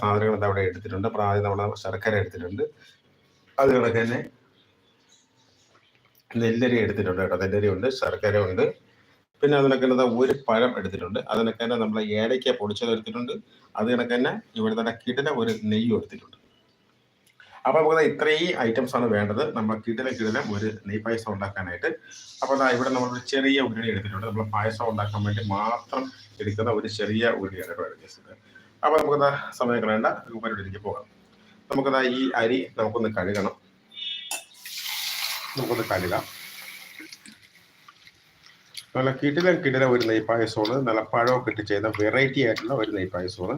സാധനങ്ങൾ അവിടെ എടുത്തിട്ടുണ്ട്. അപ്പോൾ ആദ്യം നമ്മൾ ശർക്കര എടുത്തിട്ടുണ്ട്. അത് കണക്ക് തന്നെ നെല്ലരി എടുത്തിട്ടുണ്ട് കേട്ടോ. നെല്ലരി ഉണ്ട് ശർക്കര ഉണ്ട്. പിന്നെ അതിനൊക്കെ എന്താ ഒരു പഴം എടുത്തിട്ടുണ്ട്. അതിനൊക്കെ തന്നെ നമ്മൾ ഏലയ്ക്ക പൊടിച്ചത് എടുത്തിട്ടുണ്ട്. അത് കണക്ക് തന്നെ ഇവിടെ തന്നെ കിടന ഒരു നെയ്യും എടുത്തിട്ടുണ്ട്. അപ്പൊ നമുക്ക് ഇത്രയും ഐറ്റംസ് ആണ് വേണ്ടത്. നമ്മൾ കിടല കിടല ഒരു നെയ് പായസം ഉണ്ടാക്കാനായിട്ട്. അപ്പൊ ദാ ഇവിടെ നമ്മൾ ഒരു ചെറിയ ഉരുളി എടുത്തിട്ടുണ്ട്. നമ്മൾ പായസം ഉണ്ടാക്കാൻ വേണ്ടി മാത്രം എടുക്കുന്ന ഒരു ചെറിയ ഉരുളിയാണ് എടുക്കുന്നത് അപ്പൊ നമുക്ക് ദാ സമയം കളയണ്ട. പരിപാടിയിലേക്ക് പോകാം. നമുക്ക് ഈ അരി നമുക്കൊന്ന് കഴുകണം. നമുക്കൊന്ന് കഴുകാം. നല്ല കിടിലം കിടിലം ഒരു നെയ്പ്പായസമാണ് നല്ല പഴമൊക്കെ ഇട്ട് ചെയ്ത വെറൈറ്റി ആയിട്ടുള്ള ഒരു നെയ്പ്പായസമാണ്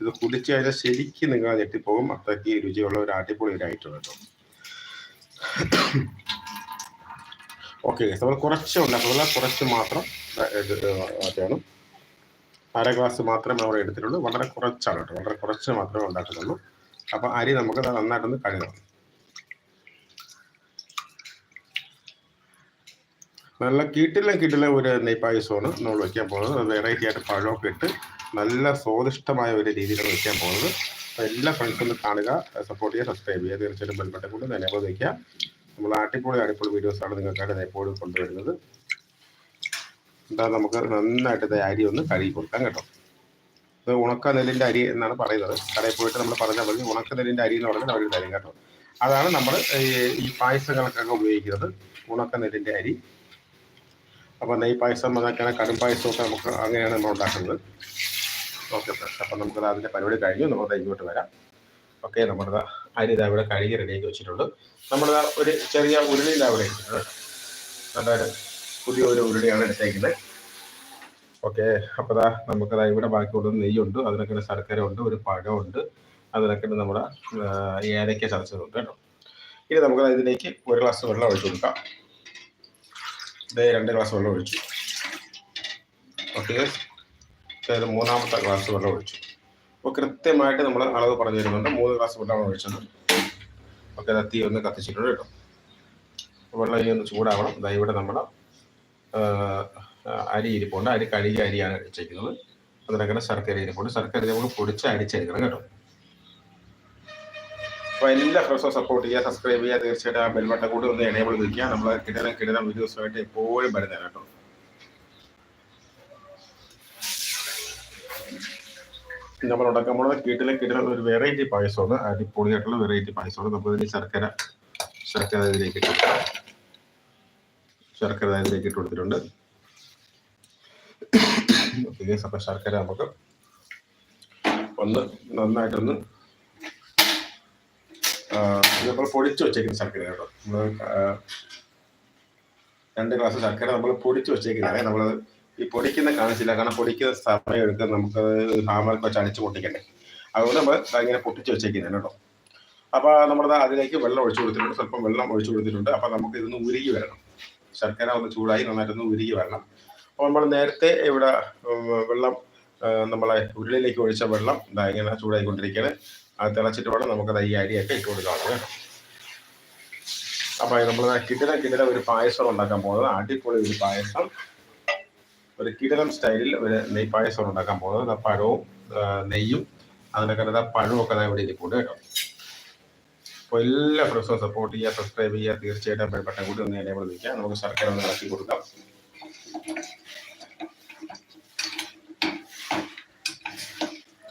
ഇത് കുടിച്ചു കഴിഞ്ഞാൽ ശരിക്കും നിങ്ങൾ ഞെട്ടിപ്പോകും. അത്രയ്ക്ക് രുചിയുള്ള ഒരു അടിപൊളി ഒരു കേട്ടോ. ഓക്കെ നമ്മൾ കുറച്ച് ഉണ്ടാക്കുന്നില്ല കുറച്ച് മാത്രം ആണ് അര ഗ്ലാസ് മാത്രമേ നമ്മൾ എടുത്തിട്ടുള്ളൂ. വളരെ കുറച്ചാണ് കേട്ടോ. വളരെ കുറച്ച് മാത്രമേ ഉണ്ടാക്കുന്നുള്ളൂ അപ്പൊ അരി നമുക്ക് നന്നായിട്ടൊന്ന് കഴുകണം. നല്ല കീട്ടില്ല കീട്ടില്ല ഒരു നെയ്പായസമാണ് നമ്മൾ വെക്കാൻ പോകുന്നത്. വെറൈറ്റി ആയിട്ട് പഴമൊക്കെ ഇട്ട് നല്ല സ്വാദിഷ്ടമായ ഒരു രീതിയിലാണ് വെക്കാൻ പോകുന്നത്. അപ്പോൾ എല്ലാ ഫ്രണ്ട്സും കാണുക സപ്പോർട്ട് ചെയ്യുക സബ്സ്ക്രൈബ് ചെയ്യുക. തീർച്ചയായിട്ടും ബെൽബട്ടൻ കൊണ്ട് നിലവിൽ വയ്ക്കുക നമ്മൾ അടിപൊളി അടിപൊളി വീഡിയോസാണ് നിങ്ങൾക്കായിട്ട് എപ്പോഴും കൊണ്ടുവരുന്നത്. എന്താ നമുക്ക് നന്നായിട്ട് അരി ഒന്ന് കഴുകി കൊടുക്കാം കേട്ടോ. ഇത് ഉണക്ക നെല്ലിന്റെ അരി എന്നാണ് പറയുന്നത്. കടയിൽ പോയിട്ട് നമ്മൾ പറഞ്ഞാൽ മതി ഉണക്ക നെല്ലിന്റെ അരി എന്ന് പറഞ്ഞാൽ അവർ തരും കേട്ടോ. അതാണ് നമ്മൾ ഈ പായസങ്ങൾക്കൊക്കെ ഉപയോഗിക്കുന്നത് ഉണക്ക നെല്ലിന്റെ അരി. അപ്പോൾ നെയ് പായസം അതൊക്കെയാണ് കടും പായസമൊക്കെ നമുക്ക് അങ്ങനെയാണ് നമ്മൾ ഉണ്ടാക്കുന്നത്. ഓക്കെ ഫ്രണ്ട്സ് അപ്പം നമുക്ക് അതിന്റെ പരിപാടി കഴിഞ്ഞു. നമ്മൾ ഇങ്ങോട്ട് വരാം. ഓക്കെ നമ്മുടെ അരി ഇതാ ഇവിടെ കഴുകി റെഡിയാക്കി വെച്ചിട്ടുണ്ട്. നമ്മൾ ഒരു ചെറിയ ഉരുളിയിലാണ് ഇവിടെ ഇരിക്കുന്നത് നല്ലൊരു പുതിയ ഒരു ഉരുളിയാണ് എടുത്തേക്കുന്നത്. ഓക്കെ അപ്പോൾ ദാ നമുക്കതാ ഇവിടെ ബാക്കിയുള്ളത് നെയ്യുണ്ട് അതിനൊക്കെ ശർക്കര ഉണ്ട് ഒരു പഴം ഉണ്ട് അതിനൊക്കെ നമ്മുടെ ഏലക്ക ചതച്ചതുണ്ട് കേട്ടോ. ഇനി നമുക്ക് ഇതിലേക്ക് ഒരു ഗ്ലാസ് വെള്ളം ഒഴിച്ചു കൊടുക്കാം. ഇതേ രണ്ട് ഗ്ലാസ് വെള്ളം ഒഴിച്ചു. ഓക്കെ മൂന്നാമത്തെ ഗ്ലാസ് വെള്ളം ഒഴിച്ചു. അപ്പോൾ കൃത്യമായിട്ട് നമ്മൾ അളവ് പറഞ്ഞു തരുന്നുണ്ട്. മൂന്ന് ഗ്ലാസ് വെള്ളമാണ് ഒഴിച്ചത്. ഓക്കെ തീ ഒന്ന് കത്തിച്ചിട്ടുണ്ട് കേട്ടോ. വെള്ളം ഇനി ഒന്ന് ചൂടാവണം. ഇവിടെ നമ്മുടെ അരി ഇരിപ്പുണ്ട്. അരി കഴുകിയ അരിയാണ് വെച്ചേക്കുന്നത്. അതിനങ്ങനെ ശർക്കര ഇരിപ്പുണ്ട്. ശർക്കര നമുക്ക് പൊടിച്ച് അരിച്ചെടുക്കണം കേട്ടോ. അപ്പോൾ എല്ലാ ഫ്രണ്ട്സും സപ്പോർട്ട് ചെയ്യുക സബ്സ്ക്രൈബ് ചെയ്യുക. തീർച്ചയായിട്ടും ആ ബെൽബട്ടൺ കൂടി ഒന്ന് എനേബിൾ നിൽക്കുക നമ്മൾ കിടന കിടന വീഡിയോസുമായിട്ട് എപ്പോഴും വരുന്നതാണ് കേട്ടോ. നമ്മൾ ഉണ്ടാക്കുമ്പോൾ കീട്ടിലെ കിട്ടുന്ന ഒരു വെറൈറ്റി പായസമാണ്. അടിപൊളിയായിട്ടുള്ള വെറൈറ്റി പായസമാണ്. ഇതിന് ശർക്കര ശർക്കര ഇതിലേക്ക് ഇട്ടു ശർക്കര അതിലേക്ക് ഇട്ട് കൊടുത്തിട്ടുണ്ട് ഓക്കെ അപ്പം ശർക്കര നമുക്ക് ഒന്ന് നന്നായിട്ടൊന്ന് നമ്മൾ പൊടിച്ചു വെച്ചേക്കുന്ന ശർക്കര കേട്ടോ. രണ്ട് ഗ്ലാസ് ശർക്കര നമ്മൾ പൊടിച്ചു വെച്ചേക്കുന്നതാണ് നമ്മൾ ഈ പൊടിക്കുന്ന കാണിച്ചില്ല കാരണം പൊടിക്കുന്ന സമയം എടുത്ത് നമുക്ക് ഹാമർക്ക് വെച്ച് അടിച്ച് പൊട്ടിക്കണ്ടേ. അതുകൊണ്ട് നമ്മൾ ഇങ്ങനെ പൊട്ടിച്ച് വെച്ചേക്കുന്നതാണ് കേട്ടോ. അപ്പോൾ നമ്മൾ അതിലേക്ക് വെള്ളം ഒഴിച്ചു കൊടുത്തിട്ടുണ്ട്. സ്വല്പം വെള്ളം ഒഴിച്ചു കൊടുത്തിട്ടുണ്ട്. അപ്പോൾ നമുക്ക് ഇതൊന്ന് ഉരുകി വരണം. ശർക്കര ഒന്ന് ചൂടായി നന്നായിട്ടൊന്ന് ഉരുകി വരണം. അപ്പോൾ നമ്മൾ നേരത്തെ ഇവിടെ വെള്ളം നമ്മളെ ഉരുളിയിലേക്ക് ഒഴിച്ച വെള്ളം ഇതാ ഇങ്ങനെ ചൂടായിക്കൊണ്ടിരിക്കുകയാണ്. അത് തിളച്ചിട്ട് വേണം നമുക്കത് ഈ അരിയൊക്കെ ഇട്ട് കൊടുക്കാവുന്നത് അപ്പൊ നമ്മൾ കിടില കിടില ഒരു പായസം ഉണ്ടാക്കാൻ പോകുന്നത്. അടിപൊളി ഒരു പായസം. ഒരു കിടനം സ്റ്റൈലിൽ ഒരു നെയ് പായസം ഉണ്ടാക്കാൻ പോകുന്നത്. പഴവും നെയ്യും അതിനൊക്കെ പഴവും ഒക്കെ ഇവിടെ ഇരിപ്പുണ്ട് കേട്ടോ. അപ്പോൾ എല്ലാ ഫ്രണ്ട്സും സപ്പോർട്ട് ചെയ്യുക സബ്സ്ക്രൈബ് ചെയ്യുക തീർച്ചയായിട്ടും ബട്ടൺ കൂടി ഒന്ന് എനേബിൾ നിൽക്കുക നമുക്ക് സർക്കാർ ഒന്ന് ഇറക്കി കൊടുക്കാം.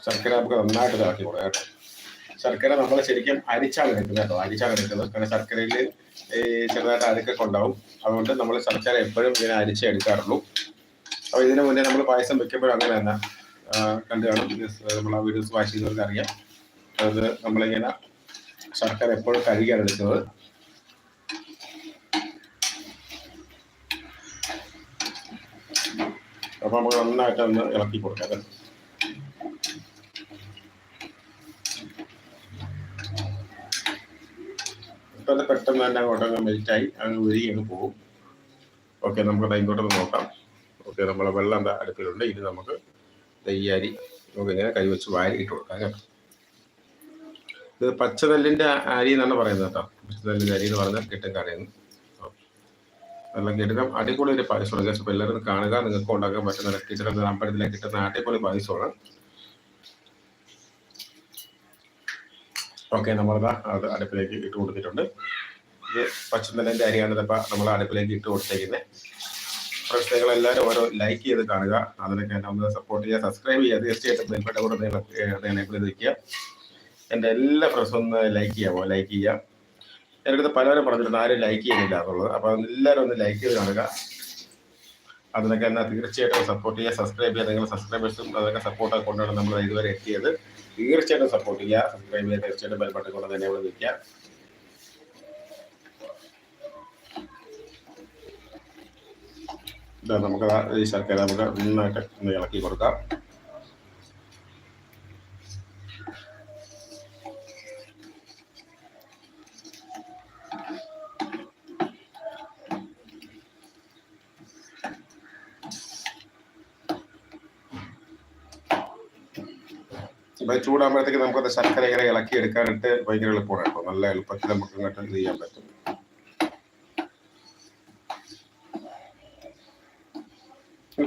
ശർക്കര നമുക്ക് നന്നായിട്ട് ഇളക്കി കൊടുക്കാം കേട്ടോ. ശർക്കര നമ്മൾ ശരിക്കും അരിച്ചാണ് എടുക്കുന്നത് കേട്ടോ. അരിച്ചാണ് എടുക്കുന്നത്. കാരണം ശർക്കരയിൽ ചെറുതായിട്ട് അഴുക്കൊക്കെ ഉണ്ടാവും. അതുകൊണ്ട് നമ്മൾ ശർക്കര എപ്പോഴും ഇങ്ങനെ അരിച്ചേ എടുക്കാറുള്ളൂ. അപ്പോൾ ഇതിന് മുന്നേ നമ്മൾ പായസം വെക്കുമ്പോൾ അങ്ങനെ തന്നെ കണ്ടു കാണും. നമ്മൾ ആ വീഡിയോസ് വാച്ച് ചെയ്തവർക്ക് അറിയാം. അത് നമ്മളിങ്ങനെ ശർക്കര എപ്പോഴും കഴുകിയാണ് എടുക്കുന്നത് അപ്പോൾ നമുക്ക് നന്നായിട്ട് ഒന്ന് ഇളക്കി കൊടുക്കാം ഇപ്പം പെട്ടെന്ന് തന്നെ അങ്ങോട്ടങ്ങ് മെൽറ്റായി അങ്ങ് ഉരുകി അങ്ങ് പോകും. ഓക്കെ നമുക്ക് ഇങ്ങോട്ടൊന്ന് നോക്കാം. ഓക്കെ നമ്മളെ വെള്ളം എന്താ അടുപ്പിലുണ്ട്. ഇനി നമുക്ക് അരി നമുക്ക് ഇങ്ങനെ കൈവച്ച് വാരി ഇട്ട് കൊടുക്കാം കേട്ടോ ഇത് പച്ചനെല്ലിന്റെ അരി എന്നാണ് പറയുന്നത് കേട്ടോ. പച്ചനെല്ലിന്റെ അരി എന്ന് പറഞ്ഞാൽ കിട്ടും കടയിൽ നിന്ന് നല്ല കിട്ടുന്ന അടിപൊളി ഒരു പായസമാണ്. ജസ്റ്റ് എല്ലാവരും കാണുക. നിങ്ങൾക്ക് ഉണ്ടാക്കാൻ പറ്റുന്ന കിച്ചണിൽ അമ്പലത്തിലേക്ക് കിട്ടുന്ന അടിപൊളി പായസമാണ്. ഓക്കെ നമ്മളിതാ അത് അടുപ്പിലേക്ക് ഇട്ട് കൊടുത്തിട്ടുണ്ട്. ഇത് പച്ചന്തലിന്റെ അരിയാണ് ഇപ്പം നമ്മൾ അടുപ്പിലേക്ക് ഇട്ട് കൊടുത്തേക്കുന്നത് പ്രശ്നങ്ങൾ എല്ലാവരും ഓരോ ലൈക്ക് ചെയ്ത് കാണുക. അതിനൊക്കെ ഒന്ന് സപ്പോർട്ട് ചെയ്യുക. സബ്സ്ക്രൈബ് ചെയ്യുക. തീർച്ചയായിട്ടും ബെൽബട്ട കൂടെ നിങ്ങൾ എനേബിൾ ചെയ്ത് വയ്ക്കുക എന്റെ എല്ലാ ഫ്രണ്ട്സും ഒന്ന് ലൈക്ക് ചെയ്യാമോ ലൈക്ക് ചെയ്യാം. എന്റെ അടുത്ത് പലരും പറഞ്ഞിട്ടുണ്ട് ആരും ലൈക്ക് ചെയ്യുന്നില്ല എന്നുള്ളത്. അപ്പോൾ എല്ലാവരും ഒന്ന് ലൈക്ക് ചെയ്ത് കാണുക. അതിനൊക്കെ എന്നാൽ തീർച്ചയായിട്ടും സപ്പോർട്ട് ചെയ്യുക. സബ്സ്ക്രൈബ് ചെയ്യുക. നിങ്ങൾ സബ്സ്ക്രൈബേഴ്സും അതൊക്കെ സപ്പോർട്ട് കൊണ്ടാണ് നമ്മൾ ഇതുവരെ എത്തിയത് തീർച്ചയായിട്ടും സപ്പോർട്ട് ചെയ്യുക. സബ്സ്ക്രൈബ് ചെയ്യുക. തീർച്ചയായിട്ടും ബെൽബട്ടൺ കൊണ്ട് തന്നെ ഇവിടെ നിൽക്കുക. നമുക്ക് ഈ ശർക്കര നമുക്ക് നന്നായിട്ട് ഇളക്കി കൊടുക്കാം. ഇപ്പൊ ചൂടാകുമ്പോഴത്തേക്ക് നമുക്കത് ശർക്കര ഇങ്ങനെ ഇളക്കി എടുക്കാനായിട്ട് ഭയങ്കര എളുപ്പമാണ്. കേട്ടോ നല്ല എളുപ്പത്തിൽ നമുക്ക് ഇങ്ങോട്ട് ഇത് ചെയ്യാൻ പറ്റും.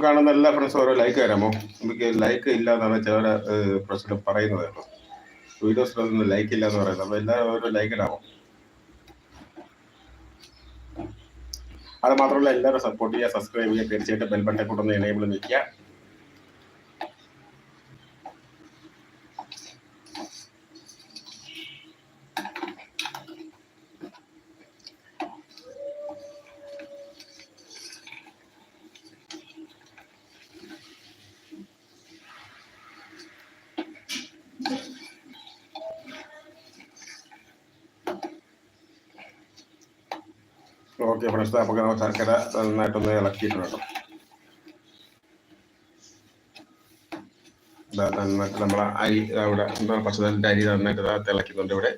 കാണുന്ന എല്ലാ ഫ്രണ്ട്സും ഓരോ ലൈക്ക് തരാമോ നമുക്ക് ലൈക്ക് ഇല്ല എന്നാണ് ചില പ്രശ്നം പറയുന്നത് കേട്ടോ. വീഡിയോസിലൊന്നും ലൈക്ക് ഇല്ല എന്ന് പറയുന്നത്. അപ്പൊ എല്ലാവരും ഓരോ ലൈക്ക് ഇടാമോ? അത് മാത്രമല്ല എല്ലാവരും സപ്പോർട്ട് ചെയ്യുക സബ്സ്ക്രൈബ് ചെയ്യുക തീർച്ചയായിട്ടും ബെൽ ബട്ടൺ കൊണ്ടൊന്ന് എനേബിൾ നിൽക്കുക. ഓക്കെ ഫ്രണ്ട്സ് നമുക്ക് നമ്മൾ ശർക്കര നന്നായിട്ടൊന്ന് ഇളക്കിയിട്ട് വേണം ഇതാ നന്നായിട്ട് നമ്മളെ അരി അവിടെ എന്താ പച്ചതലിന്റെ അരി നന്നായിട്ട് തിളക്കുന്നുണ്ട് ഇവിടെ.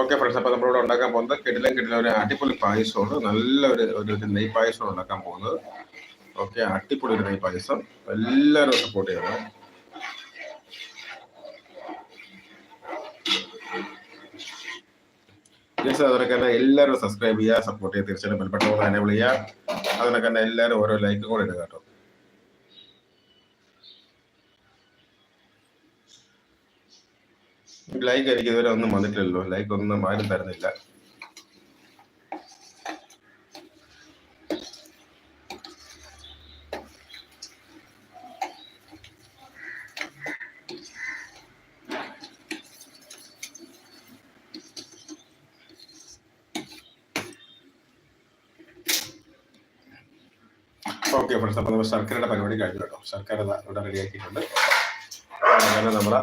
ഓക്കെ ഫ്രണ്ട്സ് അപ്പോൾ നമ്മളിവിടെ ഉണ്ടാക്കാൻ പോകുന്നത് കിടിലം കിടിലം ഒരു അടിപൊളി പായസമാണ്. നല്ല ഒരു ഒരു നെയ് പായസമാണ് ഉണ്ടാക്കാൻ പോകുന്നത്. ഓക്കെ അടിപൊളി ഒരു നെയ് പായസം എല്ലാവരും സപ്പോർട്ട് ചെയ്യണം. അതിനൊക്കെ തന്നെ എല്ലാവരും സബ്സ്ക്രൈബ് ചെയ്യുക സപ്പോർട്ട് ചെയ്യുക തീർച്ചയായിട്ടും ബെൽബട്ടൺ കൂടെ എനേബിൾ ചെയ്യുക. അതിനൊക്കെ തന്നെ എല്ലാവരും ഓരോ ലൈക്ക് കൂടെ ഇടുക കേട്ടോ. ലൈക്ക് എനിക്ക് ഇതുവരെ ഒന്നും വന്നിട്ടില്ലല്ലോ. ലൈക്ക് ഒന്നും ആരും തരുന്നില്ല. ഓക്കെ ഫ്രണ്ട്സ് നമ്മൾ ശർക്കരയുടെ പരിപാടി കഴിഞ്ഞു കേട്ടോ. ശർക്കര ഇവിടെ റെഡി ആക്കിയിട്ടുണ്ട് അങ്ങനെ നമ്മൾ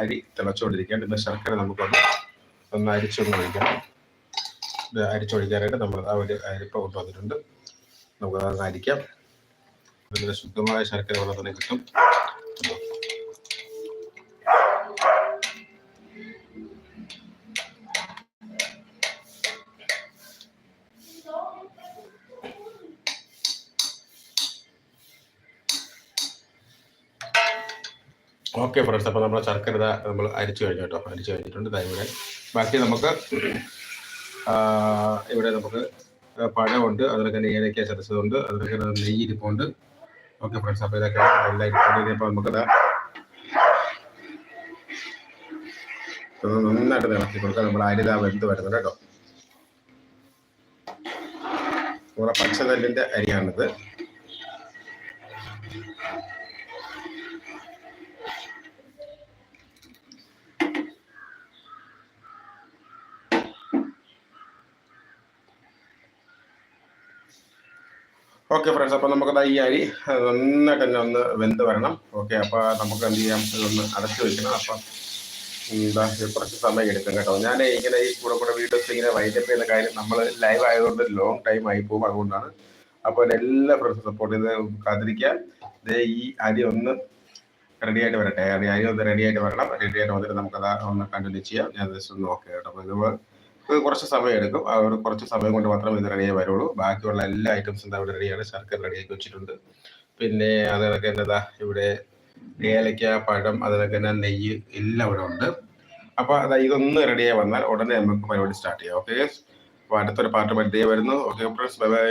അരി തിളച്ചുകൊണ്ടിരിക്കുകയാണ്. ഇന്ന് ശർക്കര നമുക്കൊന്ന് ഒന്ന് അരിച്ചൊന്ന് ഒഴിക്കണം ഇത് അരിച്ചൊഴിക്കാനായിട്ട് നമ്മൾ ആ ഒരു അരിപ്പ കൊണ്ടുവന്നിട്ടുണ്ട്. നമുക്ക് അത് അരിക്കാം. അതിൽ ശുദ്ധമായ ശർക്കര വെള്ളം തന്നെ കിട്ടും ഓക്കെ ഫ്രണ്ട്സ് അപ്പോൾ നമ്മൾ ശർക്കര നമ്മൾ അരിച്ചു കഴിഞ്ഞു കേട്ടോ. അരിച്ചു കഴിഞ്ഞിട്ടുണ്ട്. ഇവിടെ. ബാക്കി നമുക്ക് ഇവിടെ നമുക്ക് പഴമുണ്ട്. അതിലൊക്കെ തന്നെ ഏലക്ക ചതച്ചതുണ്ട്. അതിലൊക്കെ നെയ്യ് ഇരിപ്പുണ്ട്. ഓക്കെ ഫ്രണ്ട്സ് അപ്പോൾ ഇതൊക്കെ എല്ലാം ഇരിപ്പുണ്ട്. നമുക്ക് നമുക്കത് നന്നായിട്ട് ഇളക്കി കൊടുക്കാം. നമ്മൾ അരിത വെന്ത് വരുന്നത് കേട്ടോ. നമ്മുടെ പച്ചനെല്ലിന്റെ അരിയാണിത്. ഓക്കെ ഫ്രണ്ട്സ് അപ്പോൾ നമുക്ക് ഈ അരി നന്നായിട്ട് തന്നെ ഒന്ന് വെന്ത് വരണം. ഓക്കെ അപ്പോൾ നമുക്ക് എന്ത് ചെയ്യാം? ഇതൊന്ന് അടച്ചു വെക്കണം. അപ്പം എന്താ കുറച്ച് സമയം എടുക്കും കേട്ടോ. ഞാൻ ഇങ്ങനെ ഈ കൂടെ കൂടെ വീഡിയോസ് ഇങ്ങനെ വൈകിട്ട് ചെയ്യുന്ന കാര്യം നമ്മൾ ലൈവ് ആയതുകൊണ്ട് ലോങ് ടൈം ആയി പോകും. അതുകൊണ്ടാണ് അപ്പോൾ എല്ലാ ഫ്രണ്ട്സും സപ്പോർട്ട് ചെയ്ത് കാത്തിരിക്കുക. ഈ അരി ഒന്ന് റെഡി ആയിട്ട് വരട്ടെ. അരി അരി ഒന്ന് റെഡി ആയിട്ട് വരണം. റെഡി ആയിട്ട് വന്നിട്ട് നമുക്കത് ഒന്ന് കണ്ടിന്യൂ ചെയ്യാം. ഞാൻ ജസ്റ്റ് ഒന്ന് നോക്കാം കേട്ടോ. അപ്പോൾ കുറച്ച് സമയം എടുക്കും. ആ ഒരു കുറച്ച് സമയം കൊണ്ട് മാത്രമേ ഇത് റെഡിയായി വരുള്ളൂ. ബാക്കിയുള്ള എല്ലാ ഐറ്റംസും ഇവിടെ റെഡിയാണ് ശർക്കര റെഡിയാക്കി വെച്ചിട്ടുണ്ട്. പിന്നെ അതിനൊക്കെ എന്നതാ ഇവിടെ ഏലക്ക പഴം അതിനൊക്കെ തന്നെ നെയ്യ് എല്ലാം ഇവിടെ ഉണ്ട്. അപ്പൊ അതാ ഇതൊന്ന് റെഡിയായി വന്നാൽ ഉടനെ നമുക്ക് പരിപാടി സ്റ്റാർട്ട് ചെയ്യാം. ഓക്കെ അപ്പോൾ അടുത്തൊരു പാർട്ട് പരിധി വരുന്നു. Okay friends bye bye